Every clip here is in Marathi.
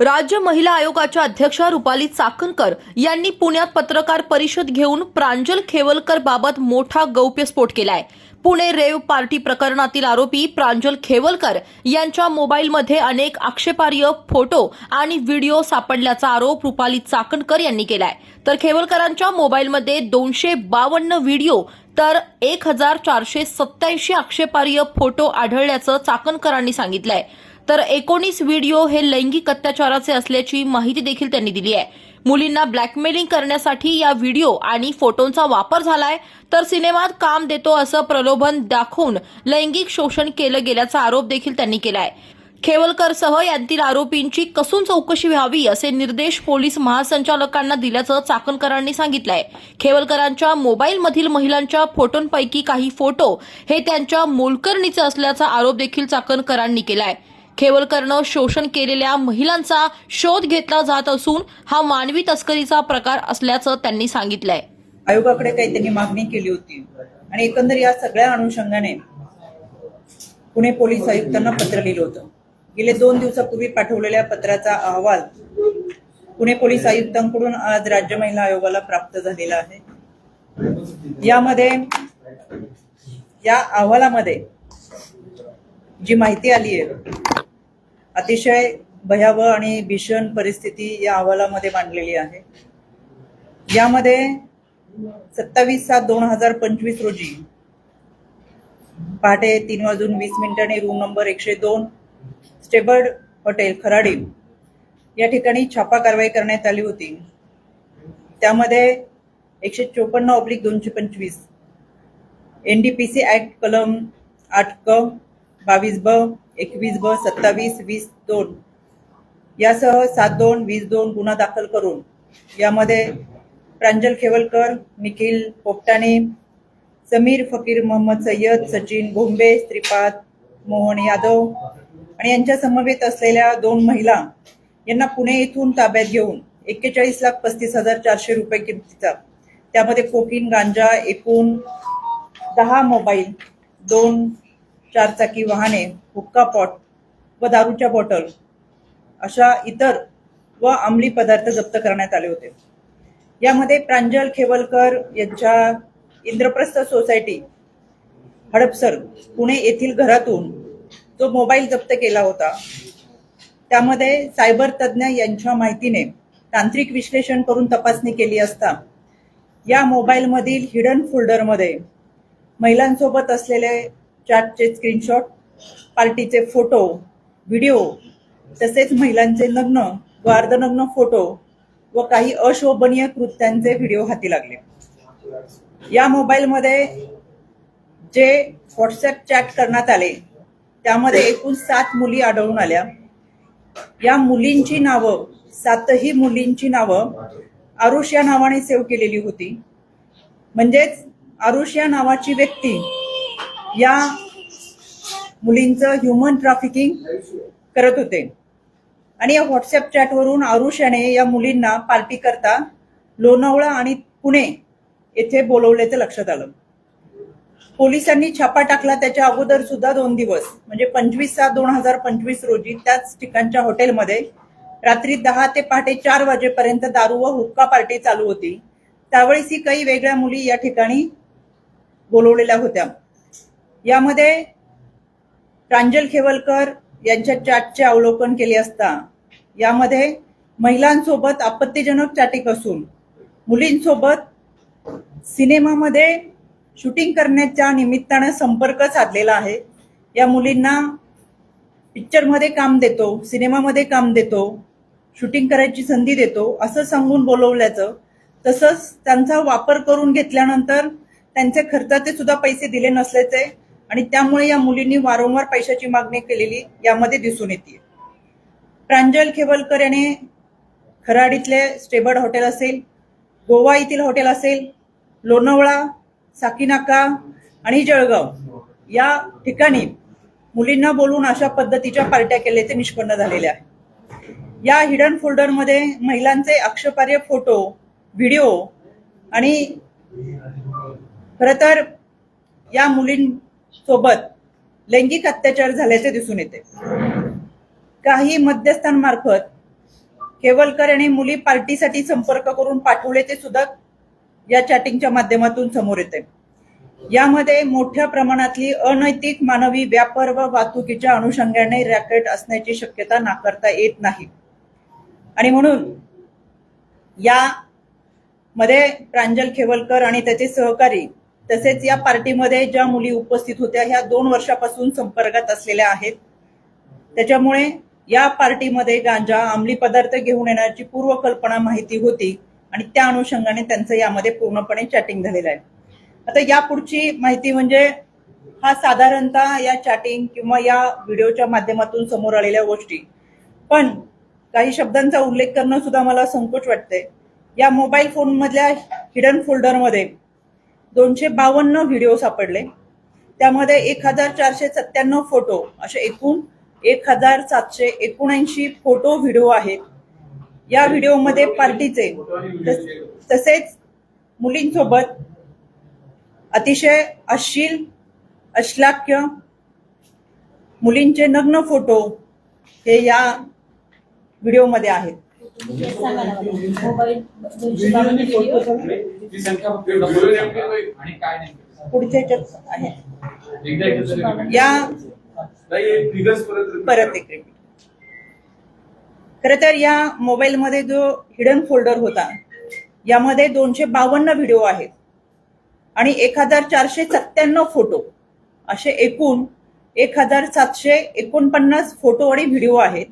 राज्य महिला आयोगाच्या अध्यक्षा रुपाली चाकणकर यांनी पुण्यात पत्रकार परिषद घेऊन प्रांजल खेवलकर बाबत मोठा गौप्यस्फोट केलाय. पुणे रेव पार्टी प्रकरणातील आरोपी प्रांजल खेवलकर यांच्या मोबाईलमध्ये अनेक आक्षेपार्ह फोटो आणि व्हिडिओ सापडल्याचा आरोप रुपाली चाकणकर यांनी केलाय. तर खेवलकरांच्या मोबाईलमध्ये दोनशे बावन्न व्हिडिओ तर एक हजार चारशे सत्याऐंशी आक्षेपार्ह फोटो आढळल्याचं चाकणकरांनी सांगितलंय. तर एकोणीस व्हिडिओ हे लैंगिक अत्याचाराचे असल्याची माहिती देखील त्यांनी दिली आहे. मुलींना ब्लॅकमेलिंग करण्यासाठी या व्हिडिओ आणि फोटोंचा वापर झालाय तर सिनेमात काम देतो असं प्रलोभन दाखवून लैंगिक शोषण केलं गेल्याचा आरोप देखील त्यांनी केलाय. खेवलकरसह यांतील आरोपींची कसून चौकशी व्हावी असे निर्देश पोलीस महासंचालकांना दिल्याचं चाकणकरांनी सांगितलंय. खेवलकरांच्या मोबाईलमधील महिलांच्या फोटोंपैकी काही फोटो हे त्यांच्या मोलकरणीचे असल्याचा आरोप देखील चाकणकरांनी केलाय. खेवलकरनं शोषण केलेल्या महिलांचा शोध घेतला जात असून हा मानवी तस्करीचा प्रकार असल्याचं त्यांनी सांगितलंय. आयोगाकडे काही त्यांनी मागणी केली होती. आणि एकंदर या सगळ्या अनुषंगाने पुणे पोलीस आयुक्तांना पत्र लिहिलं होतं. गेले दोन दिवसापूर्वी पाठवलेल्या पत्राचा अहवाल पुणे पोलीस आयुक्तांकडून आज राज्य महिला आयोगाला प्राप्त झालेला आहे. यामध्ये या अहवालामध्ये जी माहिती आली आहे अतिशय भयावह आणि भीषण परिस्थिती या अहवालामध्ये मांडलेली आहे. यामध्ये सत्तावीस सात दोन हजार पंचवीस रोजी पहाटे तीन वाजून वीस मिनिटांनी रूम नंबर एकशे दोन स्टेबर्ड हॉटेल खराडी या ठिकाणी छापा कारवाई करण्यात आली होती. त्यामध्ये एकशे चोपन्न ऑब्लिक दोनशे पंचवीस N D P C act कलम आठ क बावीस ब एकवीस ब सत्तावीस वीस दोन. यासह सात दोन वीस दोन गुन्हा दाखल करून यामध्ये प्रांजल खेवलकर निखिल पोपटाणे समीर फकीर मोहम्मद सय्यद सचिन भोंबे श्रीपाद मोहन यादव आणि यांच्या समवेत असलेल्या दोन महिला यांना पुणे येथून ताब्यात घेऊन एक्केचाळीस लाख पस्तीस हजार चारशे रुपये किमतीचा त्यामध्ये कोकीन गांजा एकूण दहा मोबाईल दोन चारचाकी वाहने हुक्का पॉट व दारूच्या बॉटल अशा इतर व अंमली पदार्थ जप्त करण्यात आले होते. यामध्ये प्रांजल खेवलकर यांच्या इंद्रप्रस्थ सोसायटी हडपसर पुणे येथील घरातून जो मोबाईल जप्त केला होता त्यामध्ये सायबर तज्ज्ञ यांच्या माहितीने तांत्रिक विश्लेषण करून तपासणी केली असता या मोबाईलमधील हिडन फोल्डरमध्ये महिलांसोबत असलेले चॅटचे स्क्रीनशॉट पार्टीचे फोटो व्हिडिओ तसेच महिलांचे नग्न व अर्धनग्न फोटो व काही अशोभनीय कृत्यांचे व्हिडिओ हाती लागले. या मोबाईलमध्ये जे व्हॉट्सअप चॅट करण्यात आले त्यामध्ये एकूण सात मुली आढळून आल्या. या मुलींची नावं सातही मुलींची नावं आरुष या नावाने सेव्ह केलेली होती. म्हणजेच आरुष या नावाची व्यक्ती या मुलींचं ह्युमन ट्रॅफिकिंग करत होते. आणि या व्हॉट्सअप चॅटवरून आरुष याने या मुलींना पार्टी करता लोणावळा आणि पुणे येथे बोलवल्याचं लक्षात आलं. पोलिसांनी छापा टाकला त्याच्या अगोदर सुद्धा दोन दिवस म्हणजे पंचवीस सात दोन हजार पंचवीस रोजी त्याच ठिकाणच्या हॉटेलमध्ये रात्री दहा ते पहाटे चार वाजेपर्यंत दारू व हुक्का पार्टी चालू होती. त्यावेळेस ही काही वेगळ्या मुली या ठिकाणी बोलवलेल्या होत्या. यामध्ये प्रांजल खेवलकर यांच्या चॅटचे अवलोकन केले असता यामध्ये महिलांसोबत आपत्तीजनक चॅटिंग असून मुलींसोबत सिनेमामध्ये शूटिंग करण्याच्या निमित्तानं संपर्क साधलेला आहे. या मुलींना पिक्चरमध्ये काम देतो सिनेमामध्ये काम देतो शूटिंग करायची संधी देतो असं सांगून बोलवल्याचं तसंच त्यांचा वापर करून घेतल्यानंतर त्यांचे खर्चाचे सुद्धा पैसे दिले नसल्याचे आणि त्यामुळे या मुलींनी वारंवार पैशाची मागणी केलेली यामध्ये दिसून येते. प्रांजल खेवलकर याने खराडीतले स्टेबर्ड हॉटेल असेल गोवा येथील हॉटेल असेल लोणावळा साकीनाका आणि जळगाव या ठिकाणी मुलींना बोलून अशा पद्धतीच्या पार्ट्या केल्याचे निष्पन्न झालेले आहे या हिडन फोल्डरमध्ये महिलांचे अक्षपार्य फोटो व्हिडिओ आणि खरं तर या सोबत लैंगिक अत्याचार झाल्याचे दिसून येते. काही मध्यस्थांमार्फत केवलकर यांनी मुली पार्टीसाठी संपर्क करून पाठवले ते सुद्धा या चॅटिंगच्या माध्यमातून समोर येते. यामध्ये मोठ्या प्रमाणातली अनैतिक मानवी व्यापार व वाहतुकीच्या अनुषंगाने रॅकेट असण्याची शक्यता नाकारता येत नाही. आणि म्हणून या मध्ये प्रांजल खेवलकर आणि त्याचे सहकारी तसेच या पार्टीमध्ये ज्या मुली उपस्थित होत्या ह्या दोन वर्षापासून संपर्कात असलेल्या आहेत. त्याच्यामुळे या पार्टीमध्ये गांजा अंमली पदार्थ घेऊन येण्याची पूर्वकल्पना माहिती होती आणि त्या अनुषंगाने त्यांचं यामध्ये पूर्णपणे चॅटिंग झालेलं आहे. आता या पुढची माहिती म्हणजे हा साधारणतः या चॅटिंग किंवा या व्हिडिओच्या माध्यमातून समोर आलेल्या गोष्टी. पण काही शब्दांचा उल्लेख करणं सुद्धा मला संकोच वाटते या मोबाईल फोनमधल्या हिडन फोल्डरमध्ये दोनशे बावन्न व्हिडिओ सापडले. त्यामध्ये एक हजार चारशे सत्त्याण्णव फोटो असे एकूण एक हजार सातशे एकोणऐंशी फोटो व्हिडिओ आहेत. या व्हिडिओमध्ये पार्टीचे तस- तसेच मुलींसोबत अतिशय अश्लील अश्लाक्य मुलींचे नग्न फोटो हे या व्हिडिओमध्ये आहेत. याच्यात आहे. या परत परत एक रिपीट खर तर या मोबाईलमध्ये जो हिडन फोल्डर होता यामध्ये दोनशे बावन्न व्हिडिओ आहेत. आणि एक हजार चारशे सत्त्याण्णव फोटो असे एकूण एक हजार सातशे एकोणपन्नास फोटो आणि व्हिडिओ आहेत.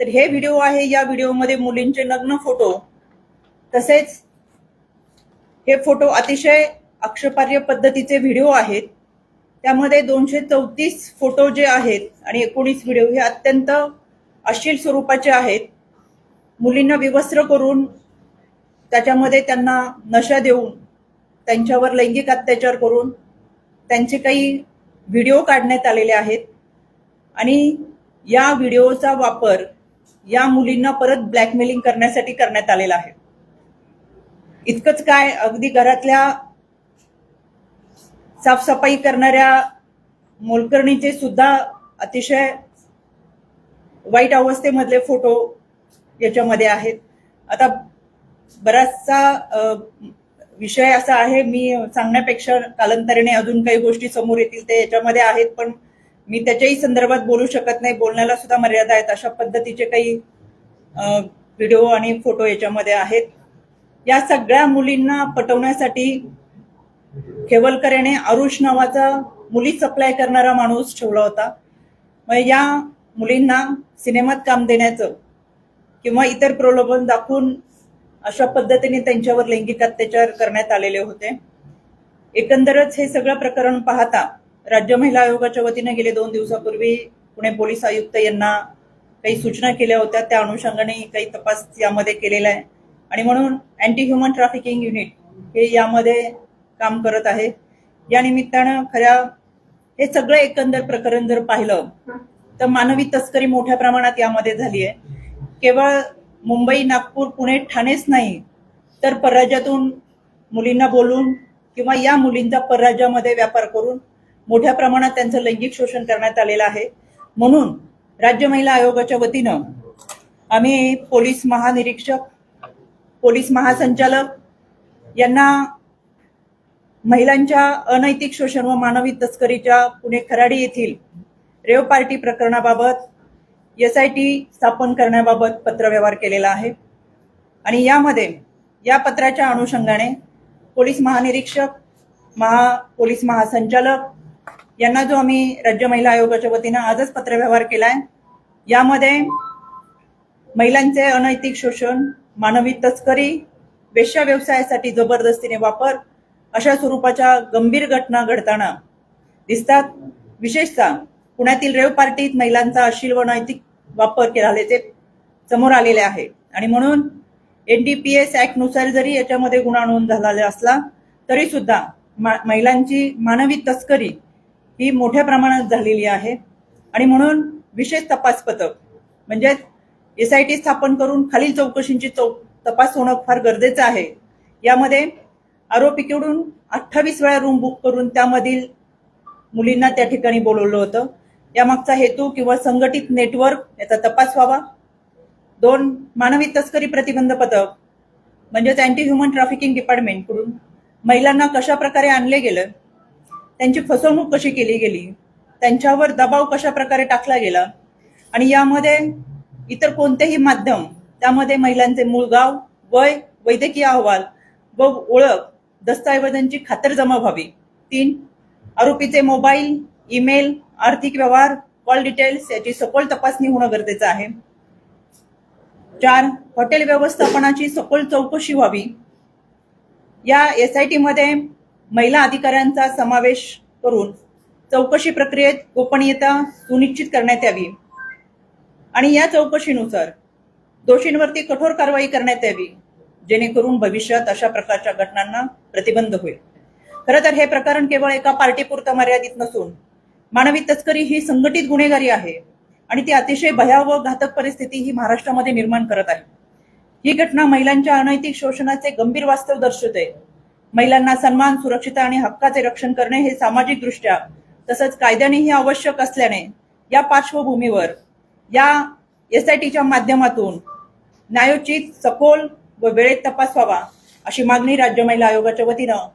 तर हे व्हिडिओ आहे या व्हिडिओमध्ये मुलींचे नग्न फोटो. तसेच हे फोटो अतिशय अक्षपार्य पद्धतीचे व्हिडिओ आहेत. त्यामध्ये दोनशे चौतीस फोटो जे आहेत आणि एकोणीस व्हिडिओ हे अत्यंत अश्लील स्वरूपाचे आहेत. मुलींना विवस्त्र करून त्याच्यामध्ये त्यांना नशा देऊन त्यांच्यावर लैंगिक अत्याचार करून त्यांचे काही व्हिडिओ काढण्यात आलेले आहेत. आणि या व्हिडिओचा वापर या मुलींना परत ब्लॅकमेलिंग करण्यासाठी करण्यात आलेला आहे. इतकंच काय अगदी घरातल्या साफसफाई करणाऱ्या मोलकर्णीचे सुद्धा अतिशय वाईट अवस्थेमधले फोटो याच्यामध्ये आहेत. आता बराचसा विषय असा आहे मी सांगण्यापेक्षा कालांतराने अजून काही गोष्टी समोर येतील ते याच्यामध्ये आहेत पण मी त्याच्याही संदर्भात बोलू शकत नाही. बोलण्याला सुद्धा मर्यादा आहेत. अशा पद्धतीचे काही व्हिडिओ आणि फोटो याच्यामध्ये आहेत. या सगळ्या मुलींना पटवण्यासाठी खेवलकर याने आरुष नावाचा मुली सप्लाय करणारा माणूस ठेवला होता. मग या मुलींना सिनेमात काम देण्याचं किंवा इतर प्रलोभन दाखवून अशा पद्धतीने त्यांच्यावर लैंगिक अत्याचार करण्यात आलेले होते. एकंदरच हे सगळं प्रकरण पाहता राज्य महिला आयोगाच्या वतीने गेले दोन दिवसापूर्वी पुणे पोलीस आयुक्त यांना काही सूचना केल्या होत्या. त्या अनुषंगाने काही तपास यामध्ये केलेला आहे. आणि म्हणून अँटी ह्युमन ट्रॅफिकिंग युनिट हे यामध्ये काम करत आहे. या निमित्तानं खऱ्या हे सगळं एकंदर प्रकरण जर पाहिलं तर मानवी तस्करी मोठ्या प्रमाणात यामध्ये झाली आहे. केवळ मुंबई नागपूर पुणे ठाणेच नाही तर परराज्यातून मुलींना बोलून किंवा या मुलींचा परराज्यामध्ये व्यापार करून मोठ्या प्रमाणात त्यांचं लैंगिक शोषण करण्यात आलेलं आहे. म्हणून राज्य महिला आयोगाच्या वतीनं आम्ही पोलीस महानिरीक्षक पोलीस महासंचालक यांना महिलांच्या अनैतिक शोषण व मानवी तस्करीच्या पुणे खराडी येथील रेव पार्टी प्रकरणाबाबत एस आय टी स्थापन करण्याबाबत पत्रव्यवहार केलेला आहे. आणि यामध्ये या पत्राच्या अनुषंगाने पोलीस महानिरीक्षक महा पोलीस महासंचालक यांना जो आम्ही राज्य महिला आयोगाच्या वतीनं आजच पत्रव्यवहार केलाय यामध्ये महिलांचे अनैतिक शोषण मानवी तस्करी वेश्या व्यवसायासाठी जबरदस्तीने वापर अशा स्वरूपाच्या गंभीर घटना घडताना दिसतात. विशेषतः पुण्यातील रेव पार्टीत महिलांचा अशील व नैतिक वापर केल्याचे समोर आलेले आहे. आणि म्हणून एन डी पी एस ॲक्टनुसार जरी याच्यामध्ये गुन्हा नोंद झालेला असला तरी सुद्धा मा- महिलांची मानवी तस्करी ही मोठ्या प्रमाणात झालेली आहे. आणि म्हणून विशेष तपास पथक म्हणजे एस आय टी स्थापन करून खालील चौकशींची चौ तपास होणं फार गरजेचं आहे. यामध्ये आरोपीकडून अठ्ठावीस वेळा रूम बुक करून त्यामधील मुलींना त्या ठिकाणी बोलवलं होतं. यामागचा हेतू किंवा संघटित नेटवर्क याचा तपास व्हावा. दोन मानवी तस्करी प्रतिबंध पथक म्हणजेच अँटी ह्युमन ट्रॅफिकिंग डिपार्टमेंटकडून महिलांना कशा प्रकारे आणले गेलं त्यांची फसवणूक कशी केली गेली? त्यांच्यावर दबाव कशा प्रकारे टाकला गेला? आणि यामध्ये इतर कोणतेही माध्यम त्यामध्ये महिलांचे मूळ गाव वय वैद्यकीय अहवाल व ओळख दस्तऐवजांची खातरजमा व्हावी. तीन आरोपीचे मोबाईल ईमेल आर्थिक व्यवहार कॉल डिटेल्स याची सखोल तपासणी होणं गरजेचं आहे. चार हॉटेल व्यवस्थापनाची सखोल चौकशी व्हावी. या एस आय टीमध्ये महिला अधिकाऱ्यांचा समावेश करून चौकशी प्रक्रियेत गोपनीयता सुनिश्चित करण्यात यावी. आणि या चौकशीनुसार दोषींवरती कठोर कारवाई करण्यात यावी जेणेकरून भविष्यात अशा प्रकारच्या घटनांना प्रतिबंध होईल. खरं तर हे प्रकरण केवळ एका पार्टीपुरतं मर्यादित नसून मानवी तस्करी ही संघटित गुन्हेगारी आहे आणि ती अतिशय भयावह घातक परिस्थिती ही महाराष्ट्रामध्ये निर्माण करत आहे. ही घटना महिलांच्या अनैतिक शोषणाचे गंभीर वास्तव दर्शवते. महिलांना सन्मान सुरक्षितता आणि हक्काचे रक्षण करणे हे सामाजिक दृष्ट्या तसंच कायद्यानेही आवश्यक असल्याने या पार्श्वभूमीवर या एस आय टीच्या माध्यमातून न्यायोचित सखोल व वेळेत तपास व्हावा अशी मागणी राज्य महिला आयोगाच्या वतीनं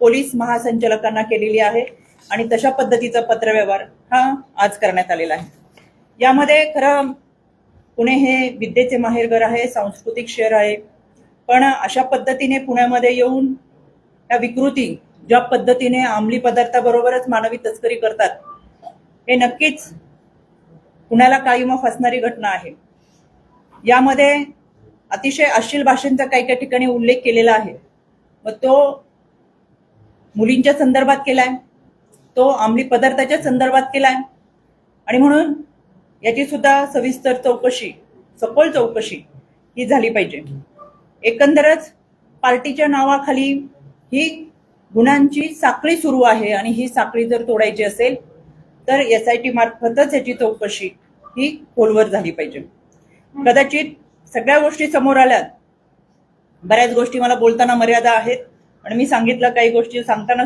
पोलीस महासंचालकांना केलेली आहे आणि तशा पद्धतीचा पत्रव्यवहार हा आज करण्यात आलेला आहे. यामध्ये खरं पुणे हे विद्येचे माहेरघर आहे सांस्कृतिक शहर आहे पण अशा पद्धतीने पुण्यामध्ये येऊन या विकृती ज्या पद्धतीने अंमली पदार्थाबरोबरच मानवी तस्करी करतात हे नक्कीच कुणाला कायम फसणारी घटना आहे. यामध्ये अतिशय अश्लील भाषांचा काही काही ठिकाणी उल्लेख केलेला आहे. मग तो मुलींच्या संदर्भात केलाय तो अंमली पदार्थाच्या संदर्भात केलाय आणि म्हणून याची सुद्धा सविस्तर चौकशी सखोल चौकशी ही झाली पाहिजे. एकंदरच पार्टीच्या नावाखाली ही गुन्ह्यांची साखळी सुरू आहे आणि ही साखळी जर तोडायची असेल तर एस आय टी मार्फतच याची चौकशी ही खोलवर झाली पाहिजे. कदाचित सगळ्या गोष्टी समोर आल्यात. बऱ्याच गोष्टी मला बोलताना मर्यादा आहेत आणि मी सांगितलं काही गोष्टी सांगताना